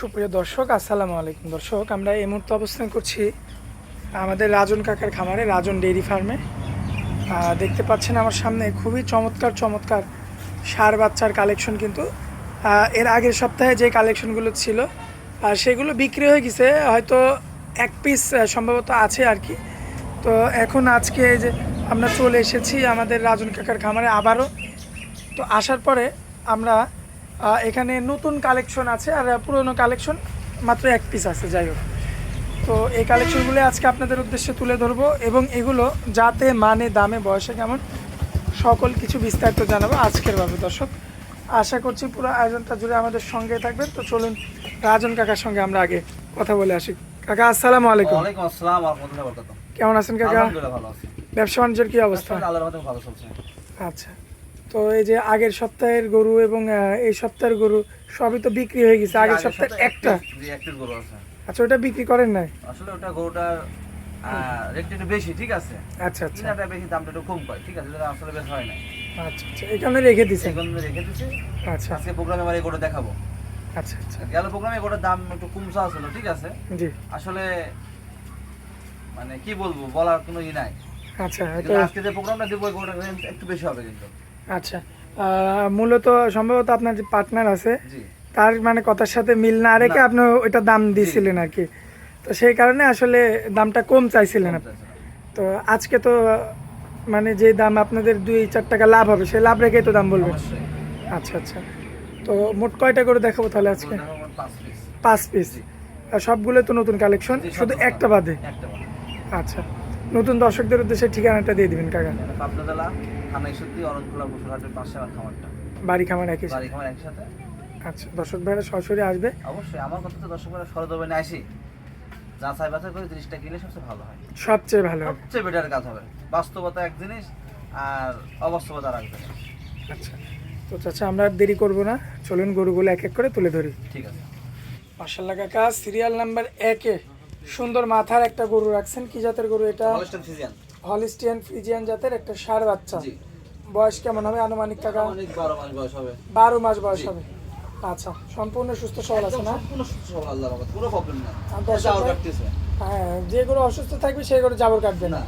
সুপ্রিয় দর্শক, আসসালামু আলাইকুম। দর্শক, আমরা এই মুহূর্তে অবস্থান করছি আমাদের রাজন কাকার খামারে, রাজন ডেইরি ফার্মে। দেখতে পাচ্ছেন আমার সামনে খুবই চমৎকার চমৎকার সার বাচ্চার কালেকশন কিন্তু। এর আগের সপ্তাহে যে কালেকশনগুলো ছিল সেগুলো বিক্রি হয়ে গেছে। হয়তো এক পিস সম্ভবত আছে আর কি। তো এখন আজকে যে আমরা চলে এসেছি আমাদের রাজন কাকার খামারে আবারও। তো আসার পরে আমরা এখানে নতুন কালেকশন আছে আর পুরনো কালেকশন মাত্র এক পিস আছে যাই হোক। তো এই কালেকশনগুলো আজকে আপনাদের উদ্দেশ্যে তুলে ধরবো এবং এগুলো যাতে মানে দামে বয়সে কেমন সকল কিছু বিস্তারিত জানাব আজকের ভাবে দর্শক। আশা করছি পুরো আয়োজনটা জুড়ে আমাদের সঙ্গে থাকবেন। তো চলুন রাজন কাকার সঙ্গে আমরা আগে কথা বলে আসি। কাকা আসসালামু আলাইকুম। ওয়ালাইকুম আসসালাম ওয়া রাহমাতুল্লাহি ওয়া বারাকাতুহু। কেমন আছেন কাকা? আলহামদুলিল্লাহ ভালো আছি। ব্যবসা বাণিজ্যের কি অবস্থা? আল্লাহর রহমতে ভালো চলছে। আচ্ছা। তো এই যে আগের সপ্তাহের গরু এবং এই সপ্তাহের গরু সবই তো বিক্রি হয়ে গেছে আগের সপ্তাহে একটা। গরু আচ্ছা ওটা বিক্রি করেন নাই? আসলে ওটা গরুটা একটু বেশি ঠিক আছে? আচ্ছা আচ্ছা। কিনাটা বেশি দামটা একটু কম পায় ঠিক আছে? যেটা আসলে বেশ হয় না আচ্ছা আচ্ছা এখানে রেখে দিছেন। সেই রেখে দিছি। আচ্ছা। আজকে প্রোগ্রামে আমার এই গরু দেখাবো। আচ্ছা আচ্ছা। গেল প্রোগ্রামে গরুটার দাম একটু কম চাওয়া ঠিক আছে? জি। আসলে মানে কি বলব বলার কোনো ই নাই। আচ্ছা আজকে যে প্রোগ্রামটা দেবো ওই গরুটার রেঞ্জ একটু বেশি হবে কিন্তু। আচ্ছা। মূলত সম্ভবত আপনার যে পার্টনার আছে তার মানে কথার সাথে মিল না রেখে আপনি ওইটা দাম দিয়েছিলেন আর কি। তো সেই কারণে আসলে দামটা কম চাইছিলেন আপনি। তো আজকে তো মানে যে দাম আপনাদের দুই চার টাকা লাভ হবে সেই লাভ রেখেই তো দাম বলবেন। আচ্ছা আচ্ছা। তো মোট কয়টা করে দেখাবো তাহলে আজকে? পাঁচ পিস আর সবগুলো তো নতুন কালেকশন শুধু একটা বাদে? আচ্ছা। নতুন দর্শকদের উদ্দেশ্যে ঠিকানাটা দিয়ে দিবেন কাকা। থানা ইসুদ্দি অরণখোলা বসুরহাটের পাশে আমার খামারটা। বাড়ি খামার একই বাড়ি খামার একসাথে। আচ্ছা দর্শক ভাইরা সরাসরি আসবে? অবশ্যই আমার কথা তো দর্শকরা সরদবে না আসি। যাচাই বাছাই করে জিনিসটা কিনলে সবচেয়ে ভালো হয়। সবচেয়ে ভালো সবচেয়ে বেটার কাজ হবে। বাস্তবতা এক জিনিস আর অবাস্তবতা আর এক জিনিস। আচ্ছা তো চাচা আমরা দেরি করব না। চলুন গরুগুলো এক এক করে তুলে ধরি। ঠিক আছে। মার্শাল্লাহ কাকা সিরিয়াল নাম্বার একে সুন্দর মাথার একটা গরু রাখছেন। কি জাতের গরু এটা? ফ্রিজিয়ান হলিস্টিয়ান ফ্রিজিয়ান জাতের একটা ষাঁড় বাচ্চা। বয়স কেমন হবে? আনুমানিক কাকা? অনেক বারো মাস বয়স হবে। আচ্ছা সম্পূর্ণ সুস্থ সবল আছে না? কোনো প্রবলেম হ্যাঁ যে গরু অসুস্থ থাকবে সেগুলো জাবর কাটবে না।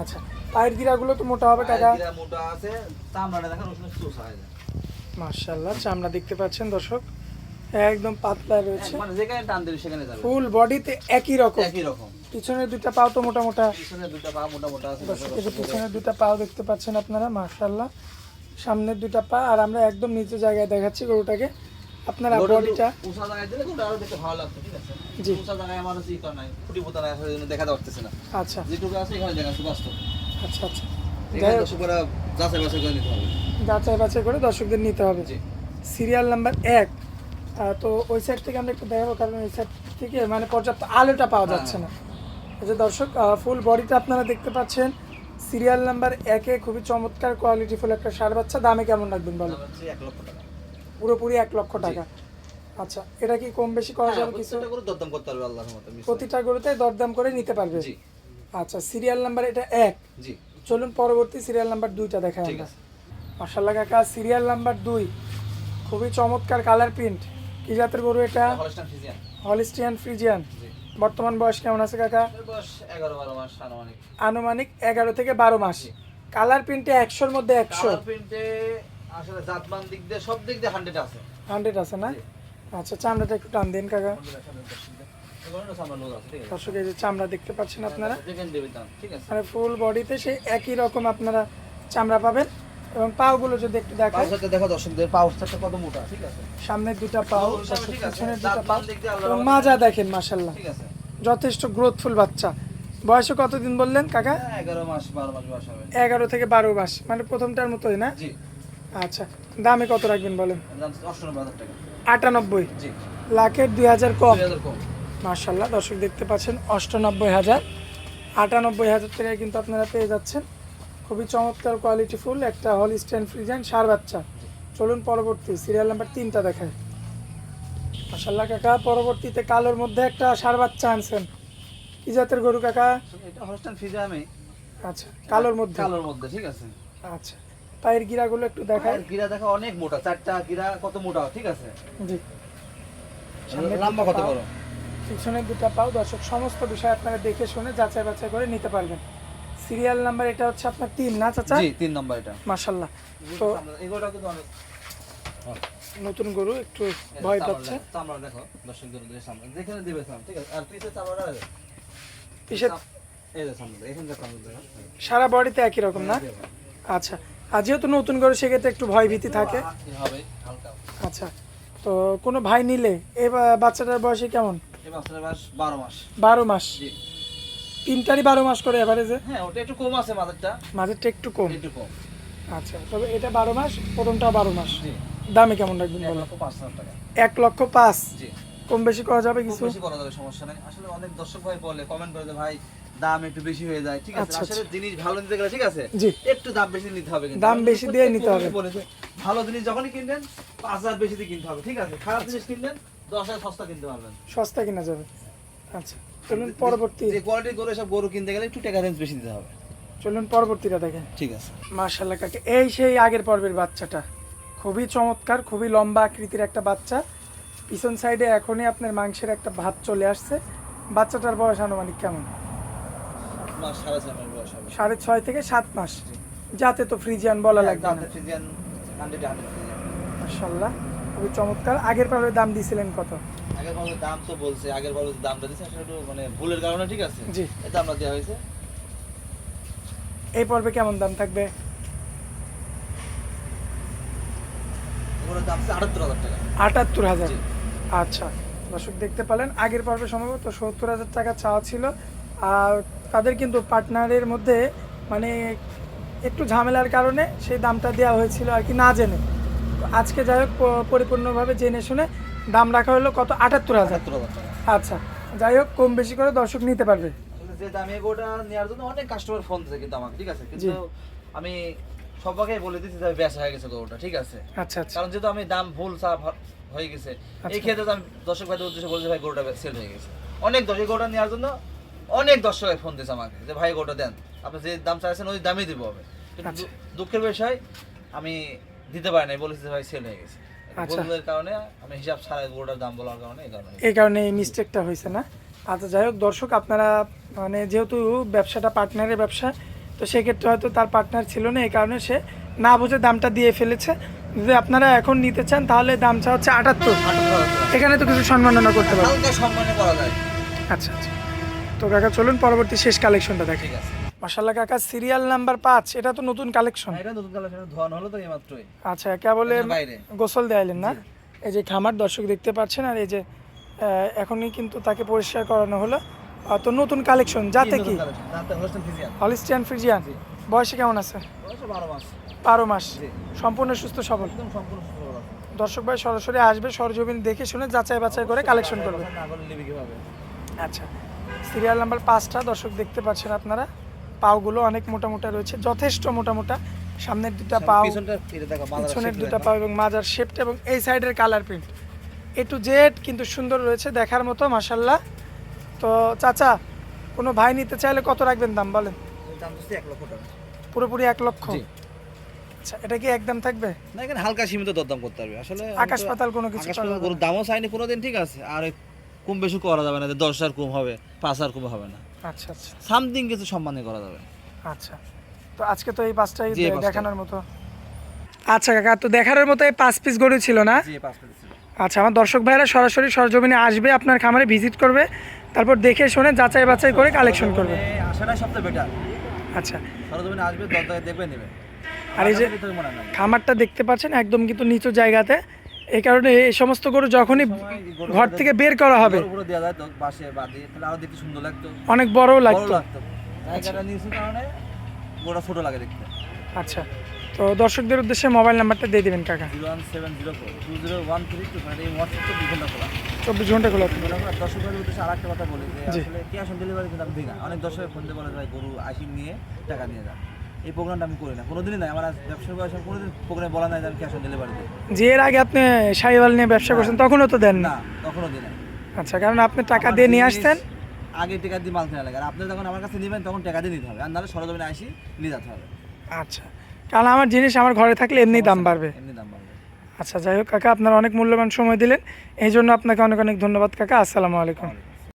আচ্ছা পায়ের গিরাগুলো তো মোটা হবে কাকা? গিরা মোটা আছে চামড়াটা দেখেন চামড়া দেখতে পাচ্ছেন দর্শক? একদম পাতলা রয়েছে। মানে যেখানে টান দিলে সেখানে যাবে। ফুল বডিতে একই রকম। একই রকম। পিছনের দুটা পাও তো মোটা মোটা পিছনে দুটো পা মোটা মোটা আছে দর্শক পিছনের দুটা পাও দেখতে পাচ্ছেন আপনারা মার্শাল্লাহ সামনের দুটা পা আর আমরা একদম নিচু জায়গায় দেখাচ্ছি গরুটাকে। আপনারা বডিটা উঁচা জায়গায় দিলে কিন্তু আরও দেখতে ভালো লাগতো ঠিক আছে? জি। উঁচা জায়গায় আমার ই করা নাই ফুটি পোতা নাই আসলে দেখা যাচ্ছে না। আচ্ছা। যেটুকু আছে এখানে দেখা আছে আচ্ছা আচ্ছা। যাচাই বাছাই করে নিতে হবে। যাচাই বাছাই করে দর্শকদের নিতে হবে। জি। সিরিয়াল নাম্বার এক। তো ওই সাইড থেকে আমরা একটু দেখাবো কারণ ওই সাইড থেকে মানে পর্যাপ্ত আলোটা পাওয়া যাচ্ছে না। এই যে দর্শক ফুল বডিটা আপনারা দেখতে পাচ্ছেন। সিরিয়াল নাম্বার একে খুবই চমৎকার কোয়ালিটি ফুল একটা সার বাচ্চা। দামে কেমন রাখবেন বলো? এক লক্ষ টাকা। পুরোপুরি এক লক্ষ টাকা। আচ্ছা এটা কি কম বেশি করা হ্যাঁ, যাবে কিছু? দরদাম করতে পারবে আল্লাহর মতো প্রতিটা গরুতে দরদাম করে নিতে পারবে? জি। আচ্ছা সিরিয়াল নাম্বার এটা এক। জি। চলুন পরবর্তী সিরিয়াল নাম্বার দুইটা দেখাই আমরা। আছে। মার্শাল্লাহ কাকা সিরিয়াল নাম্বার দুই। খুবই চমৎকার কালার প্রিন্ট কি জাতের গরু এটা? Holstein Friesian. Holstein Friesian. জি। বর্তমান বয়স কেমন আছে কাকা? আনুমানিক। এগারো থেকে বারো মাস। কালার প্রিন্টে একশোর মধ্যে একশো। আসলে জাতমান দিক দিয়ে সব দিক দিয়ে হান্ড্রেড আছে। হান্ড্রেড আছে না? আচ্ছা চামড়াটা একটু টান দিন কাকা। দর্শক এই যে চামড়া দেখতে পাচ্ছেন আপনারা। আছে? মানে ফুল বডিতে সেই একই রকম আপনারা চামড়া পাবেন। এবং পাওগুলো যদি একটু দেখায় পাউসারটা দেখো দর্শকদের পাউসারটা কত মোটা ঠিক আছে? সামনের দুটা পাও পিছনের দুটা পাও। এবং মাজা দেখেন মাসাল্লাহ ঠিক আছে। যথেষ্ট গ্রোথফুল বাচ্চা। বয়সে কতদিন বললেন কাকা? হ্যাঁ, এগারো মাস বারো মাস বয়স হবে। এগারো থেকে বারো মাস মানে প্রথমটার মতোই না? জি। আচ্ছা দামে কত রাখবেন বলেন? আটানব্বই? জি। লাখের দুই হাজার কম। দুই হাজার কম। মার্শাল্লাহ দর্শক দেখতে পাচ্ছেন অষ্টানব্বই হাজার। আটানব্বই হাজার টাকায় কিন্তু আপনারা পেয়ে যাচ্ছেন। খুবই চমৎকার কোয়ালিটি ফুল একটা হল স্ট্যান্ড ফ্রিজেন সার বাচ্চা। চলুন পরবর্তী সিরিয়াল নাম্বার তিনটা দেখায় মার্শাল্লাহ কাকা পরবর্তীতে কালোর মধ্যে একটা সার বাচ্চা আনছেন। কি জাতের গরু কাকা? এটা হলস্টাইন ফ্রিজে আমি আচ্ছা কালোর মধ্যে। কালোর মধ্যে ঠিক আছে। আচ্ছা পায়ের গিরাগুলো একটু দেখায় গিরা দেখা অনেক মোটা চারটা গিরা কত মোটা ঠিক আছে? জি। লম্বা কত বড়? পিছনের দুটা পাও দর্শক সমস্ত বিষয় আপনারা দেখে শুনে যাচাই বাছাই করে নিতে পারবেন। সিরিয়াল নাম্বার এটা হচ্ছে আপনার তিন না চাচা? জি তিন নম্বর এটা। মাশাল্লাহ তো এগুলোটা কিন্তু অনেক নতুন গরু একটু ভয় পাচ্ছে। চামড়া দেখো দর্শক গরু দূরে সামনে। যেখানে দিবে সামনে ঠিক আছে? আর পিছে চামড়া পিছে এই যে সামনে এখানকার চামড়া সারা বডিতে একই রকম না? আচ্ছা আর যেহেতু নতুন গরু সেক্ষেত্রে একটু ভয় ভীতি থাকে। হবে হালকা। আচ্ছা তো কোনো ভাই নিলে? এই বাচ্চাটার বয়সে কেমন? এই বাচ্চাটার বয়স বারো মাস। বারো মাস। জি। তিনটারই বারো মাস করে এভারেজে হ্যাঁ ওটা একটু কম আছে মাঝেরটা একটু কম? একটু কম। আচ্ছা তবে এটা বারো মাস প্রথমটা বারো মাস। দামে কেমন রাখবেন এক বলো লক্ষ পাঁচ এক লক্ষ কম বেশি করা যাবে কিছু? বেশি করা যাবে সমস্যা নেই। আসলে অনেক দর্শক ভাই বলে কমেন্ট করে ভাই দাম একটু বেশি হয়ে যায়। ঠিক আছে আচ্ছা, আসলে জিনিস ভালো নিতে গেলে ঠিক আছে? একটু দাম বেশি নিতে হবে কিন্তু। দাম বেশি দিয়ে নিতে হবে। ভালো জিনিস যখনই কিনবেন পাঁচ হাজার বেশি দিয়ে কিনতে হবে। ঠিক আছে খারাপ জিনিস কিনবেন দশ হাজার সস্তা কিনতে পারবেন। সস্তা কিনা যাবে। আচ্ছা। চলুন পরবর্তী যে কোয়ালিটির গরু সব গরু কিনতে গেলে একটু টাকা রেঞ্জ বেশি দিতে হবে। চলুন পরবর্তীটা দেখেন। ঠিক আছে। মার্শাল্লাহ কাকে এই সেই আগের পর্বের বাচ্চাটা। খুবই চমৎকার খুবই লম্বা আকৃতির একটা বাচ্চা। পিছন সাইডে এখনই আপনার মাংসের একটা ভাত চলে আসছে। বাচ্চাটার বয়স আনুমানিক কেমন? সাড়ে ছয় থেকে সাত মাস। যাতে তো ফ্রিজিয়ান বলা লাগবে হান্ড্রেড ফ্রিজিয়ান মার্শাল্লাহ খুবই চমৎকার। আগের পর্বে দাম দিয়েছিলেন কত? আগের বলে দাম তো বলছে আগের বলে দামটা দিচ্ছে আসলে একটু মানে ভুলের কারণে ঠিক আছে। জি। এটা আমরা দেওয়া হয়েছে। এই পর্বে কেমন দাম থাকবে? আটাত্তর হাজার। আচ্ছা দর্শক দেখতে পেলেন আগের পর্বে সম্ভবত সত্তর হাজার টাকা চাওয়া ছিল। আর তাদের কিন্তু পার্টনারের মধ্যে মানে একটু ঝামেলার কারণে সেই দামটা দেওয়া হয়েছিল আর কি না জেনে। আজকে যাই হোক পরিপূর্ণভাবে জেনে শুনে দাম রাখা হলো কত? আটাত্তর হাজার। আচ্ছা যাই হোক কম বেশি করে দর্শক নিতে পারবে। যে দামে এগোটা নেওয়ার জন্য অনেক কাস্টমার ফোন দিচ্ছে কিন্তু আমাকে ঠিক আছে? কিন্তু আমি সবাইকে বলে দিচ্ছি যে বেচা হয়ে গেছে গরুটা ঠিক আছে? আচ্ছা আচ্ছা। কারণ যেহেতু আমি দাম ভুল চাপ হয়ে গেছে আচ্ছা। এই ক্ষেত্রে আমি দর্শক ভাইদের উদ্দেশ্যে বলছি ভাই গরুটা সেল হয়ে গেছে। অনেক দর্শক গরুটা নেওয়ার জন্য অনেক দর্শক ফোন দিয়েছে আমাকে যে ভাই গরুটা দেন। আপনি যে দাম চাইছেন ওই দামই দিব। হবে কিন্তু আচ্ছা। দুঃখের বিষয় আমি দিতে পারি নাই বলেছি যে ভাই সেল হয়ে গেছে। ভুলের কারণে আমি হিসাব ছাড়া গরুটার দাম বলার কারণে এই কারণে। এই কারণে এই মিস্টেকটা হয়েছে না? আচ্ছা যাই হোক দর্শক আপনারা মানে যেহেতু ব্যবসাটা পার্টনারের ব্যবসা তো সেক্ষেত্রে হয়তো তার পার্টনার ছিল না এই কারণে সে না বুঝে দামটা দিয়ে ফেলেছে। যদি আপনারা এখন নিতে চান তাহলে দামটা হচ্ছে আটাত্তর। এখানে তো কিছু সম্মাননা করতে পারবেন হালকা করা যায়। আচ্ছা আচ্ছা। তো কাকা চলুন পরবর্তী শেষ কালেকশনটা দেখি ঠিক আছে মাসাল্লাহ কাকা সিরিয়াল নাম্বার পাঁচ এটা তো নতুন কালেকশন এটা নতুন কালেকশন ধোয়ানো হলো তো এইমাত্রই। আচ্ছা কেবলে গোসল দেয়ালেন না? এই যে খামার দর্শক দেখতে পাচ্ছেন আর এই যে এখনই কিন্তু তাকে পরিষ্কার করানো হলো। তো নতুন কালেকশন যাতে কি? হলিস্টিয়ান ফ্রিজিয়ান বয়সে কেমন আছে? বারো মাস। সম্পূর্ণ সুস্থ সবল। দর্শক ভাই সরাসরি আসবে সরজমিন দেখে শুনে যাচাই বাছাই করে কালেকশন করবে। আচ্ছা সিরিয়াল নাম্বার পাঁচটা দর্শক দেখতে পাচ্ছেন আপনারা। পাওগুলো অনেক মোটা মোটা রয়েছে যথেষ্ট মোটা মোটা সামনের দুটা পাও পিছনের দুটা পাও এবং মাজার শেপটা এবং এই সাইডের colour print A to Z কিন্তু সুন্দর রয়েছে দেখার মতো মাসাল্লাহ তো চাচা কোনো ভাই নিতে চাইলে কত রাখবেন দাম বলেন? পুরোপুরি এক লক্ষ? আচ্ছা এটা কি একদম থাকবে? না এখানে হালকা সীমিত দরদাম করতে পারবে। আসলে আকাশ পাতাল কোনো কিছু দামও চাইনি কোনোদিন ঠিক আছে। আর কম বেশি করা যাবে না দশ হাজার কম হবে পাঁচ হাজার কম হবে না। আচ্ছা আচ্ছা। সামথিং কিছু সম্মানে করা যাবে। আচ্ছা। তো আজকে তো এই পাঁচটাই জি, এই দে- দেখানোর মতো? আচ্ছা কাকা তো দেখানোর মতো এই পাঁচ পিস গরু ছিল না? জি পাঁচ ছিল। আচ্ছা আমার দর্শক ভাইরা সরাসরি সরজমিনে আসবে আপনার খামারে ভিজিট করবে তারপর দেখে শুনে যাচাই বাছাই করে কালেকশন করবে। আসাটাই সবচেয়ে বেটার আচ্ছা। সরজমিনে আসবে দরদায় দেখবে নেবে। আর এই যে আমার কাছে তো মনে হয় না। খামারটা দেখতে পাচ্ছেন একদম কিন্তু নিচু জায়গাতে। এই কারণে এই সমস্ত গরু যখনই ঘর থেকে বের করা হবে অনেক বড় লাগতো। ছোট লাগে দেখতে। আচ্ছা তো দর্শকদের উদ্দেশ্যে মোবাইল নাম্বারটা দিয়ে দেবেন কাকা। চব্বিশ ঘণ্টা খোলা। দর্শকের উদ্দেশ্যে আর একটা কথা বলি যে আসলে ক্যাশ অন ডেলিভারি কিন্তু আমি দিই না। অনেক দর্শকের ফোন দিয়ে বলে ভাই গরু আসি নিয়ে টাকা নিয়ে যান। এই প্রোগ্রামটা আমি করি না। কোনোদিনই নাই। আমার আজ ব্যবসার বয়স আমি কোনোদিন প্রোগ্রামে বলা নাই যে আমি ক্যাশ অন ডেলিভারি যে এর আগে আপনি শাহিওয়াল নিয়ে ব্যবসা করছেন তখনও তো দেন না? না কখনো দিই না আচ্ছা কারণ আপনি টাকা দিয়ে নিয়ে জিনিস আসতেন আগে টাকা দিয়ে মাল কেনা লাগে। আর আপনি যখন আমার কাছে নেবেন তখন টাকা দিয়ে নিতে হবে। আর নাহলে সরজমিনে আসি নিয়ে যেতে হবে। আচ্ছা কারণ আমার জিনিস আমার ঘরে থাকলে এমনি দাম বাড়বে। এমনি দাম বাড়বে। আচ্ছা যাই হোক কাকা আপনার অনেক মূল্যবান সময় দিলেন। এই জন্য আপনাকে অনেক অনেক ধন্যবাদ কাকা। আসসালামু আলাইকুম।